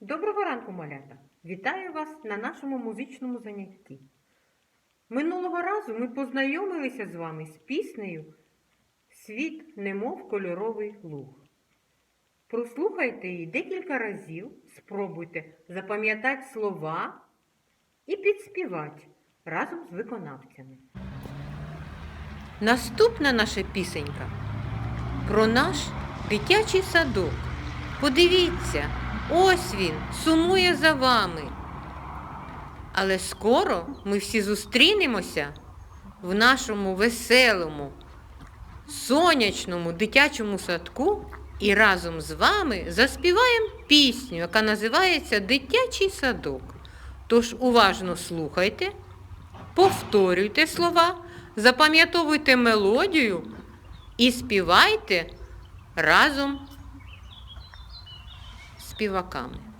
Доброго ранку, малята! Вітаю вас на нашому музичному занятті. Минулого разу ми познайомилися з вами з піснею Світ немов кольоровий луг. Прослухайте її декілька разів, спробуйте запам'ятати слова і підспівати разом з виконавцями. Наступна наша пісенька про наш дитячий садок. Подивіться, ось він сумує за вами. Але скоро ми всі зустрінемося в нашому веселому, сонячному дитячому садку і разом з вами заспіваємо пісню, яка називається Дитячий садок. Тож уважно слухайте, повторюйте слова, запам'ятовуйте мелодію і співайте разом співаками.